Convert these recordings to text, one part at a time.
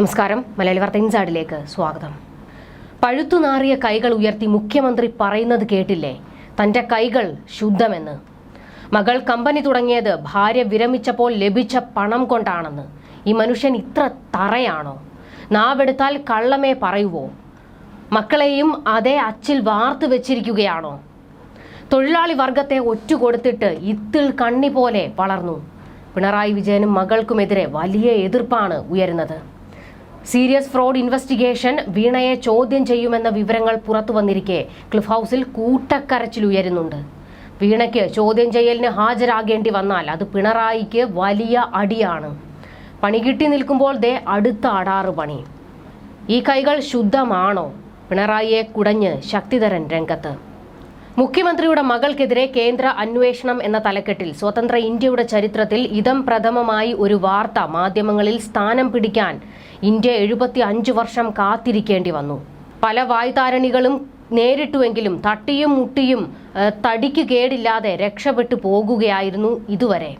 നമസ്കാരം. മലയാളി വാർത്ത ഇൻസൈഡിലേക്ക് സ്വാഗതം. പഴുത്തുനാറിയ കൈകൾ ഉയർത്തി മുഖ്യമന്ത്രി പറയുന്നത് കേട്ടില്ലേ? തന്റെ കൈകൾ ശുദ്ധമെന്ന്. മകൾ കമ്പനി തുടങ്ങിയത് ഭാര്യ വിരമിച്ചപ്പോൾ ലഭിച്ച പണം കൊണ്ടാണെന്ന്. ഈ മനുഷ്യൻ ഇത്ര തറയാണോ? നാവെടുത്താൽ കള്ളമേ പറയുവോ? മക്കളെയും അതേ അച്ചിൽ വാർത്തു വെച്ചിരിക്കുകയാണോ? തൊഴിലാളി വർഗത്തെ ഒറ്റുകൊടുത്തിട്ട് ഇത്തിൽ കണ്ണി പോലെ വളർന്നു. പിണറായി വിജയനും മകൾക്കുമെതിരെ വലിയ എതിർപ്പാണ് ഉയരുന്നത്. സീരിയസ് ഫ്രോഡ് ഇൻവെസ്റ്റിഗേഷൻ വീണയെ ചോദ്യം ചെയ്യുമെന്ന വിവരങ്ങൾ പുറത്തു വന്നിരിക്കെ. ക്ലിഫ് ഹൗസിൽ കൂട്ടക്കരച്ചിൽ ഉയരുന്നുണ്ട്. വീണയ്ക്ക് ചോദ്യം ചെയ്യലിന് ഹാജരാകേണ്ടി വന്നാൽ അത് പിണറായിക്ക് വലിയ അടിയാണ്. പണി കിട്ടി നിൽക്കുമ്പോൾ ദേ അടുത്ത അടാറ് പണി. ഈ കൈകൾ ശുദ്ധമാണോ? പിണറായിയെ കുടഞ്ഞ് ശക്തിധരൻ രംഗത്ത്. മുഖ്യമന്ത്രിയുടെ മകൾക്കെതിരെ കേന്ദ്ര അന്വേഷണം എന്ന തലക്കെട്ടിൽ സ്വതന്ത്ര ഇന്ത്യയുടെ ചരിത്രത്തിൽ ഇതം പ്രഥമമായി ഒരു വാർത്ത മാധ്യമങ്ങളിൽ സ്ഥാനം പിടിക്കാൻ ഇന്ത്യ എഴുപത്തി അഞ്ച് വർഷം കാത്തിരിക്കേണ്ടി വന്നു. പല വായ്താരണികളും നേരിട്ടുവെങ്കിലും തട്ടിയും മുട്ടിയും തടിക്ക് കേടില്ലാതെ രക്ഷപ്പെട്ടു പോകുകയായിരുന്നു ഇതുവരെ.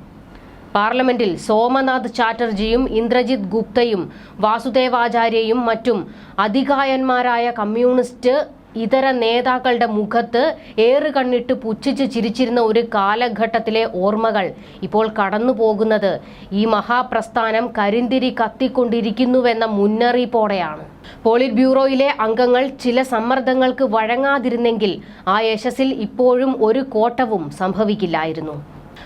പാർലമെന്റിൽ സോമനാഥ് ചാറ്റർജിയും ഇന്ദ്രജിത് ഗുപ്തയും വാസുദേവാചാര്യയും മറ്റും അധികായന്മാരായ കമ്മ്യൂണിസ്റ്റ് ഇതര നേതാക്കളുടെ മുഖത്ത് ഏറ് കണ്ണിട്ട് പുച്ഛിച്ച് ചിരിച്ചിരുന്ന ഒരു കാലഘട്ടത്തിലെ ഓർമ്മകൾ ഇപ്പോൾ കടന്നു പോകുന്നത് ഈ മഹാപ്രസ്ഥാനം കരിന്തിരി കത്തിക്കൊണ്ടിരിക്കുന്നുവെന്ന മുന്നറിയിപ്പോടെയാണ്. പോളിറ്റ് ബ്യൂറോയിലെ അംഗങ്ങൾ ചില സമ്മർദ്ദങ്ങൾക്ക് വഴങ്ങാതിരുന്നെങ്കിൽ ആ യശസ്സിൽ ഇപ്പോഴും ഒരു കോട്ടവും സംഭവിക്കില്ലായിരുന്നു.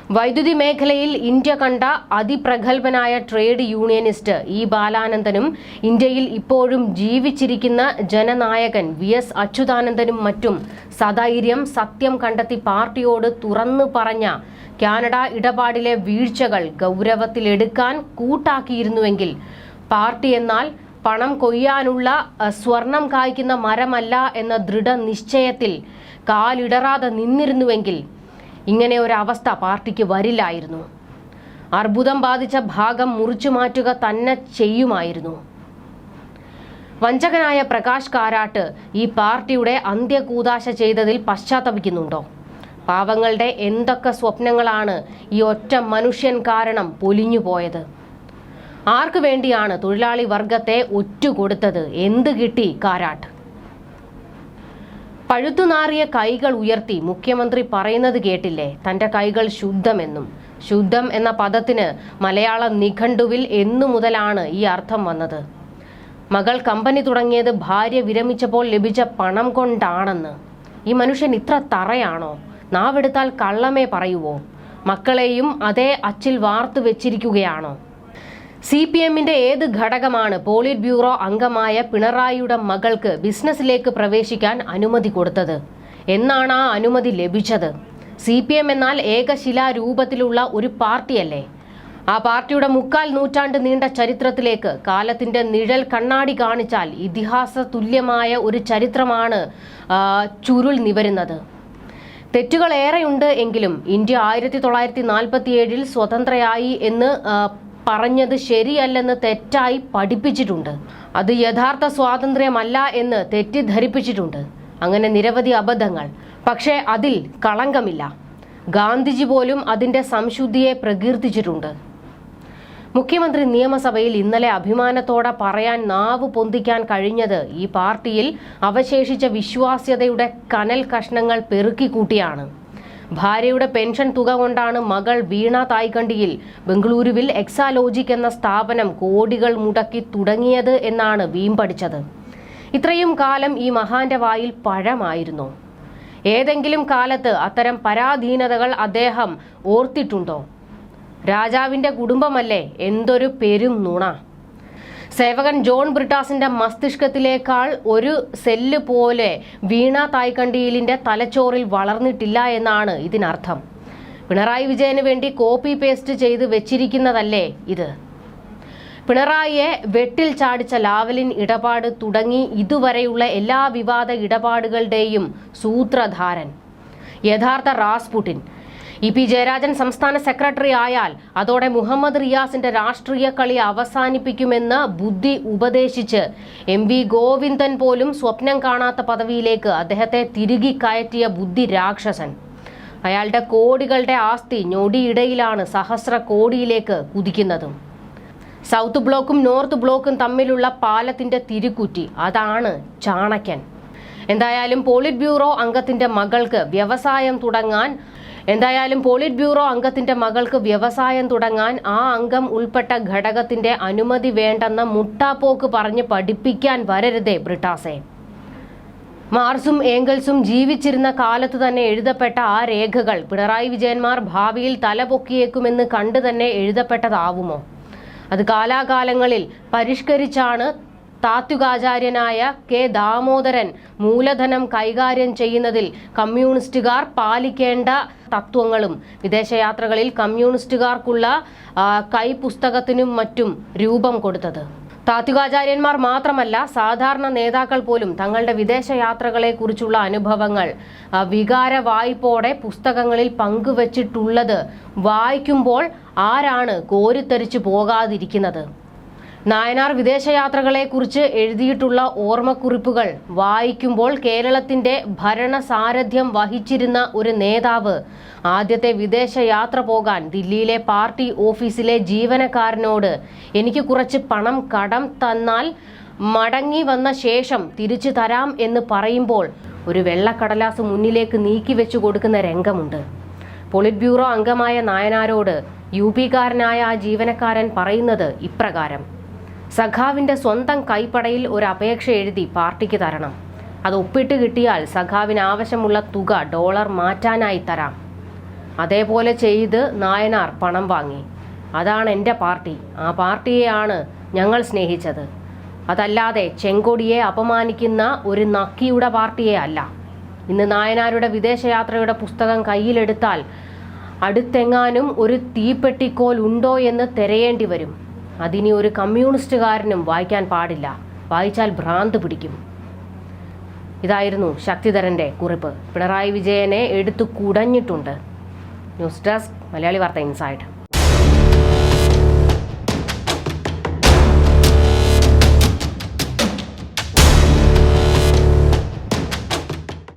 വൈദ്യുതി മേഖലയിൽ ഇന്ത്യ കണ്ട അതിപ്രഗത്ഭനായ ട്രേഡ് യൂണിയനിസ്റ്റ് ഇ ബാലാനന്ദനും ഇന്ത്യയിൽ ഇപ്പോഴും ജീവിച്ചിരിക്കുന്ന ജനനായകൻ വി എസ് അച്യുതാനന്ദനും മറ്റും സധൈര്യം സത്യം കണ്ടെത്തി പാർട്ടിയോട് തുറന്നു പറഞ്ഞ കാനഡ ഇടപാടിലെ വീഴ്ചകൾ ഗൗരവത്തിലെടുക്കാൻ കൂട്ടാക്കിയിരുന്നുവെങ്കിൽ പാർട്ടി എന്നാൽ പണം കൊയ്യാനുള്ള സ്വർണം കായ്ക്കുന്ന മരമല്ല എന്ന ദൃഢനിശ്ചയത്തിൽ കാലിടറാതെ നിന്നിരുന്നുവെങ്കിൽ ഇങ്ങനെ ഒരവസ്ഥ പാർട്ടിക്ക് വരില്ലായിരുന്നു. അർബുദം ബാധിച്ച ഭാഗം മുറിച്ചു മാറ്റുക തന്നെ ചെയ്യുമായിരുന്നു. വഞ്ചകനായ പ്രകാശ് കാരാട്ട് ഈ പാർട്ടിയുടെ അന്ത്യകൂതാശ ചെയ്തതിൽ പശ്ചാത്തപിക്കുന്നുണ്ടോ? പാവങ്ങളുടെ എന്തൊക്കെ സ്വപ്നങ്ങളാണ് ഈ ഒറ്റ മനുഷ്യൻ കാരണം പൊലിഞ്ഞു പോയത് ആർക്കു വേണ്ടിയാണ് തൊഴിലാളി വർഗത്തെ ഒറ്റുകൊടുത്തത്? എന്ത് കിട്ടി കാരാട്ട്? പഴുത്തുനാറിയ കൈകൾ ഉയർത്തി മുഖ്യമന്ത്രി പറയുന്നത് കേട്ടില്ലേ? തന്റെ കൈകൾ ശുദ്ധമെന്നും. ശുദ്ധം എന്ന പദത്തിന് മലയാള നിഘണ്ടുവിൽ എന്നു മുതലാണ് ഈ അർത്ഥം വന്നത്. മകൾ കമ്പനി തുടങ്ങിയത് ഭാര്യ വിരമിച്ചപ്പോൾ ലഭിച്ച പണം കൊണ്ടാണെന്ന്. ഈ മനുഷ്യൻ ഇത്ര തറയാണോ? നാവെടുത്താൽ കള്ളമേ പറയുവോ? മക്കളെയും അതേ അച്ചിൽ വാർത്തു വെച്ചിരിക്കുകയാണോ? സി പി എമ്മിന്റെ ഏത് ഘടകമാണ് പോളിറ്റ് ബ്യൂറോ അംഗമായ പിണറായിയുടെ മകൾക്ക് ബിസിനസ്സിലേക്ക് പ്രവേശിക്കാൻ അനുമതി കൊടുത്തത്? എന്നാണ് ആ അനുമതി ലഭിച്ചത്? സി പി എം എന്നാൽ ഏകശിലാരൂപത്തിലുള്ള ഒരു പാർട്ടിയല്ലേ? ആ പാർട്ടിയുടെ മുക്കാൽ നൂറ്റാണ്ട് നീണ്ട ചരിത്രത്തിലേക്ക് കാലത്തിന്റെ നിഴൽ കണ്ണാടി കാണിച്ചാൽ ഇതിഹാസ തുല്യമായ ഒരു ചരിത്രമാണ് ചുരുൾ നിവരുന്നത്. തെറ്റുകൾ ഏറെയുണ്ട് എങ്കിലും ഇന്ത്യ ആയിരത്തി തൊള്ളായിരത്തി നാൽപ്പത്തിയേഴിൽ സ്വതന്ത്രയായി എന്ന് പറഞ്ഞത് ശരിയല്ലെന്ന് തെറ്റായി പഠിപ്പിച്ചിട്ടുണ്ട്. അത് യഥാർത്ഥ സ്വാതന്ത്ര്യമല്ല എന്ന് തെറ്റിദ്ധരിപ്പിച്ചിട്ടുണ്ട്. അങ്ങനെ നിരവധി അബദ്ധങ്ങൾ. പക്ഷേ അതിൽ കളങ്കമില്ല. ഗാന്ധിജി പോലും അതിന്റെ സംശുദ്ധിയെ പ്രകീർത്തിച്ചിട്ടുണ്ട്. മുഖ്യമന്ത്രി നിയമസഭയിൽ ഇന്നലെ അഭിമാനത്തോടെ പറയാൻ നാവ് പൊന്തിക്കാൻ കഴിഞ്ഞത് ഈ പാർട്ടിയിൽ അവശേഷിച്ച വിശ്വാസ്യതയുടെ കനൽ കഷ്ണങ്ങൾ പെറുക്കിക്കൂട്ടിയാണ് ഭാര്യയുടെ പെൻഷൻ തുക കൊണ്ടാണ് മകൾ വീണ തായ്കണ്ടിയിൽ ബംഗളൂരുവിൽ എക്സാലോജിക് എന്ന സ്ഥാപനം കോടികൾ മുടക്കി തുടങ്ങിയത് എന്നാണ് വീമ്പടിച്ചത് ഇത്രയും കാലം ഈ മഹാന്റെ വായിൽ പഴമായിരുന്നു. ഏതെങ്കിലും കാലത്ത് അത്തരം പരാധീനതകൾ അദ്ദേഹം ഓർത്തിട്ടുണ്ടോ? രാജാവിന്റെ കുടുംബമല്ലേ? എന്തൊരു പെരും നുണ സേവകൻ ജോൺ ബ്രിട്ടാസിന്റെ മസ്തിഷ്കത്തിലേക്കാൾ ഒരു സെല്ല് പോലെ വീണ തായ്ക്കണ്ടിയിലിന്റെ തലച്ചോറിൽ വളർന്നിട്ടില്ല എന്നാണ് ഇതിനർത്ഥം. പിണറായി വിജയന് വേണ്ടി കോപ്പി പേസ്റ്റ് ചെയ്ത് വെച്ചിരിക്കുന്നതല്ലേ ഇത്? പിണറായിയെ വെട്ടിൽ ചാടിച്ച ലാവലിൻ ഇടപാട് തുടങ്ങി ഇതുവരെയുള്ള എല്ലാ വിവാദ ഇടപാടുകളുടെയും സൂത്രധാരൻ. യഥാർത്ഥ റാസ്പുട്ടിൻ ഇ പി ജയരാജൻ സംസ്ഥാന സെക്രട്ടറി ആയാൽ അതോടെ മുഹമ്മദ് റിയാസിന്റെ രാഷ്ട്രീയ കളി അവസാനിപ്പിക്കുമെന്ന് ബുദ്ധി ഉപദേശിച്ച് എം വി ഗോവിന്ദൻ പോലും സ്വപ്നം കാണാത്ത പദവിയിലേക്ക് അദ്ദേഹത്തെ തിരുകി കയറ്റിയ ബുദ്ധി രാക്ഷസൻ. അയാളുടെ കോടികളുടെ ആസ്തി ഞൊടിയിടയിലാണ് സഹസ്ര കോടിയിലേക്ക് കുതിക്കുന്നതും. സൗത്ത് ബ്ലോക്കും നോർത്ത് ബ്ലോക്കും തമ്മിലുള്ള പാലത്തിന്റെ തിരുക്കുറ്റി അതാണ് ചാണക്യൻ. എന്തായാലും പോളിറ്റ് ബ്യൂറോ അംഗത്തിന്റെ മകൾക്ക് വ്യവസായം തുടങ്ങാൻ എന്തായാലും പോളിറ്റ് ബ്യൂറോ അംഗത്തിന്റെ മകൾക്ക് വ്യവസായം തുടങ്ങാൻ ആ അംഗം ഉൾപ്പെട്ട ഘടകത്തിന്റെ അനുമതി വേണ്ടെന്ന മുട്ടാപ്പോക്ക് പറഞ്ഞ് പഠിപ്പിക്കാൻ വരരുതേ ബ്രിട്ടാസെ. മാർസും ഏംഗൽസും ജീവിച്ചിരുന്ന കാലത്ത് തന്നെ എഴുതപ്പെട്ട ആ രേഖകൾ പിണറായി വിജയന്മാർ ഭാവിയിൽ തലപൊക്കിയേക്കുമെന്ന് കണ്ടു തന്നെ എഴുതപ്പെട്ടതാവുമോ? അത് കാലാകാലങ്ങളിൽ പരിഷ്കരിച്ചാണ് താത്വികാചാര്യനായ കെ ദാമോദരൻ മൂലധനം കൈകാര്യം ചെയ്യുന്നതിൽ കമ്മ്യൂണിസ്റ്റുകാർ പാലിക്കേണ്ട തത്വങ്ങളും വിദേശയാത്രകളിൽ കമ്മ്യൂണിസ്റ്റുകാർക്കുള്ള കൈപുസ്തകത്തിനും മറ്റും രൂപം കൊടുത്തത്. താത്വികാചാര്യന്മാർ മാത്രമല്ല സാധാരണ നേതാക്കൾ പോലും തങ്ങളുടെ വിദേശയാത്രകളെക്കുറിച്ചുള്ള അനുഭവങ്ങൾ ആ, വികാര വായ്പോടെ പുസ്തകങ്ങളിൽ പങ്കുവച്ചിട്ടുള്ളത് വായിക്കുമ്പോൾ ആരാണ് കോരിത്തരിച്ചു പോകാതിരിക്കുന്നത്? നായനാർ വിദേശയാത്രകളെക്കുറിച്ച് എഴുതിയിട്ടുള്ള ഓർമ്മക്കുറിപ്പുകൾ വായിക്കുമ്പോൾ കേരളത്തിന്റെ ഭരണ സാരഥ്യം വഹിച്ചിരുന്ന ഒരു നേതാവ്. ആദ്യത്തെ വിദേശയാത്ര പോകാൻ ദില്ലിയിലെ പാർട്ടി ഓഫീസിലെ ജീവനക്കാരനോട് എനിക്ക് കുറച്ച് പണം കടം തന്നാൽ മടങ്ങി വന്ന ശേഷം തിരിച്ചു തരാം എന്ന് പറയുമ്പോൾ ഒരു വെള്ളക്കടലാസ് മുന്നിലേക്ക് നീക്കി വെച്ചു കൊടുക്കുന്ന രംഗമുണ്ട്. പോളിറ്റ് ബ്യൂറോ അംഗമായ നായനാരോട് യു പിക്കാരനായ ആ ജീവനക്കാരൻ പറയുന്നത് ഇപ്രകാരം. സഖാവിന്റെ സ്വന്തം കൈപ്പടയിൽ ഒരു അപേക്ഷ എഴുതി പാർട്ടിക്ക് തരണം. അത് ഒപ്പിട്ട് കിട്ടിയാൽ സഖാവിന് ആവശ്യമുള്ള തുക ഡോളർ മാറ്റാനായി തരാം. അതേപോലെ ചെയ്ത് നായനാർ പണം വാങ്ങി. അതാണ് എന്റെ പാർട്ടി. ആ പാർട്ടിയെയാണ് ഞങ്ങൾ സ്നേഹിച്ചത്. അതല്ലാതെ ചെങ്കൊടിയെ അപമാനിക്കുന്ന ഒരു നക്കിയുടെ പാർട്ടിയെ അല്ല. ഇന്ന് നായനാരുടെ വിദേശയാത്രയുടെ പുസ്തകം കയ്യിലെടുത്താൽ അടുത്തെങ്ങാനും ഒരു തീപ്പെട്ടിക്കോൽ ഉണ്ടോ എന്ന് തിരയേണ്ടി വരും. അതിനി ഒരു കമ്മ്യൂണിസ്റ്റുകാരനും വായിക്കാൻ പാടില്ല. വായിച്ചാൽ ഭ്രാന്ത് പിടിക്കും. ഇതായിരുന്നു ശക്തിധരന്റെ കുറിപ്പ്. പിണറായി വിജയനെ എടുത്തു കുടഞ്ഞിട്ടുണ്ട്. ന്യൂസ് ഡെസ്ക് മലയാളി വാർത്ത ഇൻസൈഡ്.